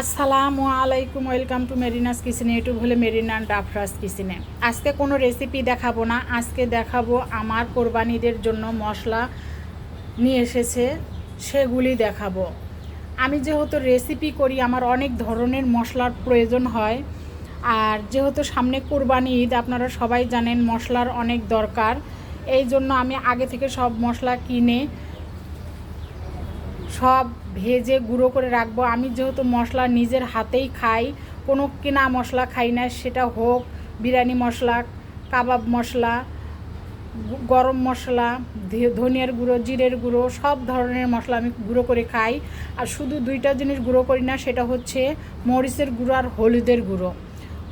আসসালামু আলাইকুম, welcome to মেরিনাস কিচেনে, ইউটিউব হলে মেরিনা ডাফরাস কিচেনে। আজকে কোনো রেসিপি দেখাবো না, আজকে দেখাবো আমার কোরবানিদের জন্য মশলা নিয়ে এসেছে, সেগুলি দেখাবো। আমি যেহেতু রেসিপি করি, আমার অনেক ধরনের মশলার প্রয়োজন হয়। আর যেহেতু সামনে কোরবানি ঈদ, আপনারা সবাই জানেন মশলার অনেক দরকার। এই জন্য আমি আগে থেকে সব মশলা কিনে সব ভেজে গুঁড়ো করে রাখব। আমি যেহেতু মশলা নিজের হাতেই খাই, কোনো কেনা মশলা খাই না, সেটা হোক বিরিয়ানি মশলা, কাবাব মশলা, গরম মশলা ধনিয়ার গুঁড়ো, জিরের গুঁড়ো, সব ধরনের মশলা আমি গুঁড়ো করে খাই। আর শুধু দুইটা জিনিস গুঁড়ো করি না, সেটা হচ্ছে মরিচের গুঁড়ো আর হলুদের গুঁড়ো।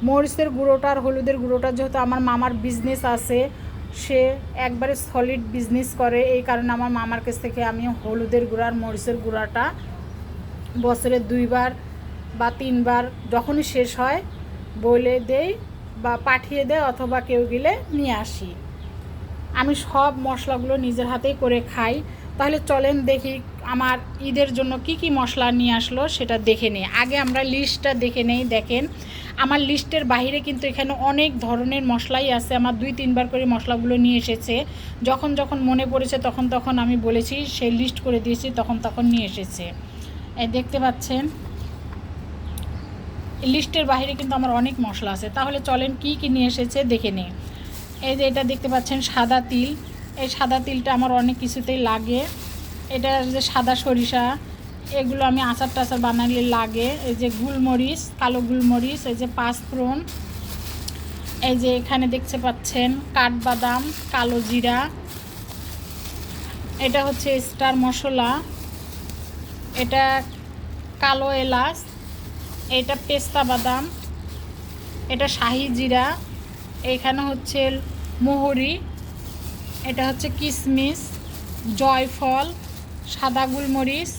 মরিচের গুঁড়োটা আর হলুদের গুঁড়োটা যেহেতু আমার মামার বিজনেস আছে সে একবারে সলিড বিজনেস করে। এই কারণে আমার মামার কাছ থেকে আমি হলুদের গুঁড়ার মরিচের গুঁড়াটা বছরে দুইবার বা তিনবার যখনই শেষ হয় বলে দেই বা পাঠিয়ে দেয় অথবা কেউ গেলে নিয়ে আসি। আমি সব মশলাগুলো নিজের হাতেই করে খাই। তাহলে চলেন দেখি আমার ঈদের জন্য কি কি মশলা নিয়ে আসলো সেটা দেখে নিই। আগে আমরা লিস্টটা দেখে নেই, দেখেন। আমার লিস্টের বাইরে কিন্তু এখানে অনেক ধরনের মশলাই আছে। আমার দুই, তিনবার করে মশলাগুলো নিয়ে এসেছে। যখন যখন মনে পড়েছে তখন তখন আমি বলেছি, সেই লিস্ট করে দিয়েছি, তখন তখন নিয়ে এসেছে। দেখতে পাচ্ছেন? লিস্টের বাইরে কিন্তু আমার অনেক মশলা আছে। তাহলে চলেন কি কি নিয়ে এসেছে দেখে নিই। এই যে এটা দেখতে পাচ্ছেন সাদা তিল। এই সাদা তিলটা আমার অনেক কিছুতেই লাগে। এটা যে সাদা সরিষা, এগুলো আমি আচার টাচার বানালে লাগে। এই যে গুলমরিচ, কালো গুলমরিচ, এই যে পাঁচফোড়ন, এই যে এখানে দেখতে পাচ্ছেন কাঠবাদাম, কালো জিরা। এটা হচ্ছে স্টার মশলা। এটা কালো এলাচ। এটা পেস্তা বাদাম। এটা শাহি জিরা। এখানে হচ্ছে মোহরি। এটা হচ্ছে কিশমিশ জয়ফল, সাদা গোলমরিচ,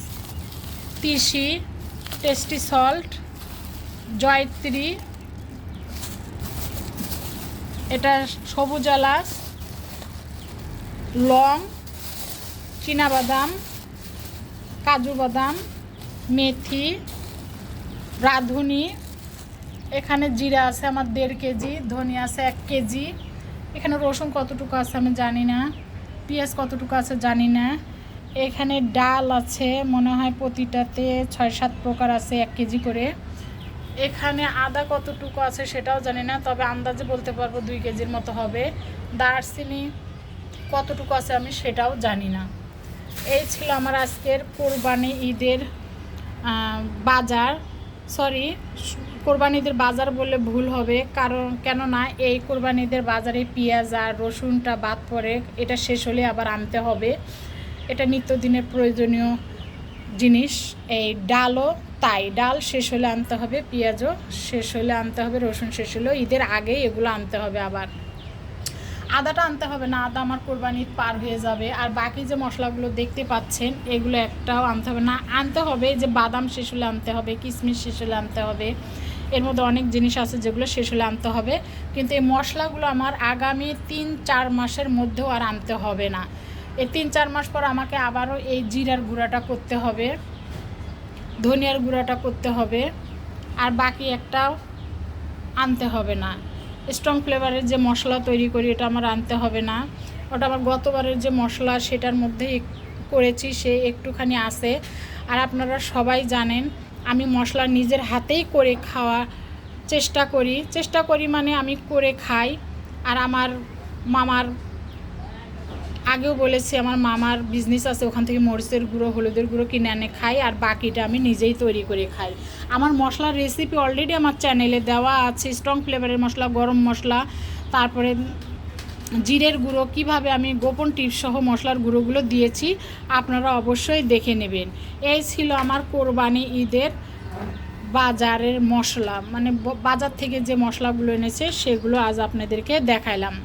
তিসি, টেস্টি সল্ট, জয়ত্রী। এটা সবুজ এলাচ, লং বাদাম কাজু বাদাম, মেথি, রাঁধুনি। এখানে জিরা আছে আমার দেড় কেজি, ধনিয়া আছে এক কেজি। এখানে রসুন কতটুকু আছে আমি জানি না। পেঁয়াজ কতটুকু আছে জানি না। এখানে ডাল আছে, মনে হয় প্রতিটাতে ছয় সাত প্রকার আছে এক কেজি করে। এখানে আদা কতটুকু আছে সেটাও জানি না, তবে আন্দাজে বলতে পারব দুই কেজির মতো হবে। দারচিনি কতটুকু আছে আমি সেটাও জানি না। এই ছিল আমার আজকের কোরবানি ঈদের বাজার। সরি কোরবানিদের বাজার বললে ভুল হবে, কারণ, কেননা এই কোরবানিদের বাজারে পেঁয়াজ আর রসুনটা বাদ পড়ে, এটা শেষ হলে আবার আনতে হবে। এটা নিত্যদিনের প্রয়োজনীয় জিনিস। এই ডালও তাই, ডাল শেষ হলে আনতে হবে, পেঁয়াজও শেষ হলে আনতে হবে, রসুন শেষ হলেও ঈদের আগেই এগুলো আনতে হবে আবার। আদাটা আনতে হবে না, আদা আমার কোরবানির পার হয়ে যাবে। আর বাকি যে মশলাগুলো দেখতে পাচ্ছেন, এগুলো একটাও আনতে হবে না। আনতে হবে যে বাদাম শেষ হলে আনতে হবে কিশমিশ শেষ হলে আনতে হবে। এর মধ্যে অনেক জিনিস আছে যেগুলো শেষ হলে আনতে হবে। কিন্তু এই মশলাগুলো আমার আগামী তিন, চার মাসের মধ্যেও আর আনতে হবে না। এই তিন, চার মাস পর আমাকে আবারও এই জিরার গুঁড়াটা করতে হবে, ধনিয়ার গুঁড়াটা করতে হবে, আর বাকি একটাও আনতে হবে না। স্ট্রং ফ্লেভারের যে মশলা তৈরি করি, এটা আমার আনতে হবে না। ওটা আমার গতবারের যে মশলা, সেটার মধ্যে করেছি, সে একটুখানি আছে। আর আপনারা সবাই জানেন আমি মশলা নিজের হাতেই করে খাওয়া চেষ্টা করি। চেষ্টা করি মানে আমি করে খাই। আর আমার মামার, আগেও বলেছি আমার মামার বিজনেস আছে, ওখান থেকে মরিচের গুঁড়ো, হলুদের গুঁড়ো কিনে এনে খাই আর বাকিটা আমি নিজেই তৈরি করে খাই। আমার মশলার রেসিপি অলরেডি আমার চ্যানেলে দেওয়া আছে স্ট্রং ফ্লেভারের মশলা, গরম মশলা, তারপরে জিরের গুঁড়ো, কীভাবে আমি গোপন টিপস সহ মশলার গুঁড়োগুলো দিয়েছি, আপনারা অবশ্যই দেখে নেবেন। এই ছিল আমার কোরবানি ঈদের বাজারের মশলা মানে বাজার থেকে যে মশলাগুলো এনেছে, সেগুলো আজ আপনাদেরকে দেখাইলাম।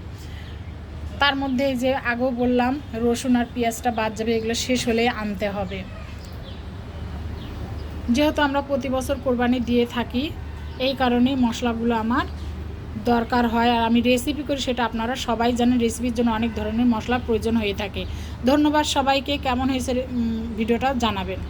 তার মধ্যে যে আগেও বললাম, রসুন আর পেঁয়াজটা বাদ যাবে, এগুলো শেষ হলে আনতে হবে। যেহেতু আমরা প্রতি বছর কোরবানি দিয়ে থাকি, এই কারণেই মশলাগুলো আমার দরকার হয় আর আমি রেসিপি করি সেটা আপনারা সবাই জানেন রেসিপির জন্য অনেক ধরনের মশলা প্রয়োজন হয়ে থাকে। ধন্যবাদ সবাইকে, কেমন হয়েছে ভিডিওটা জানাবেন।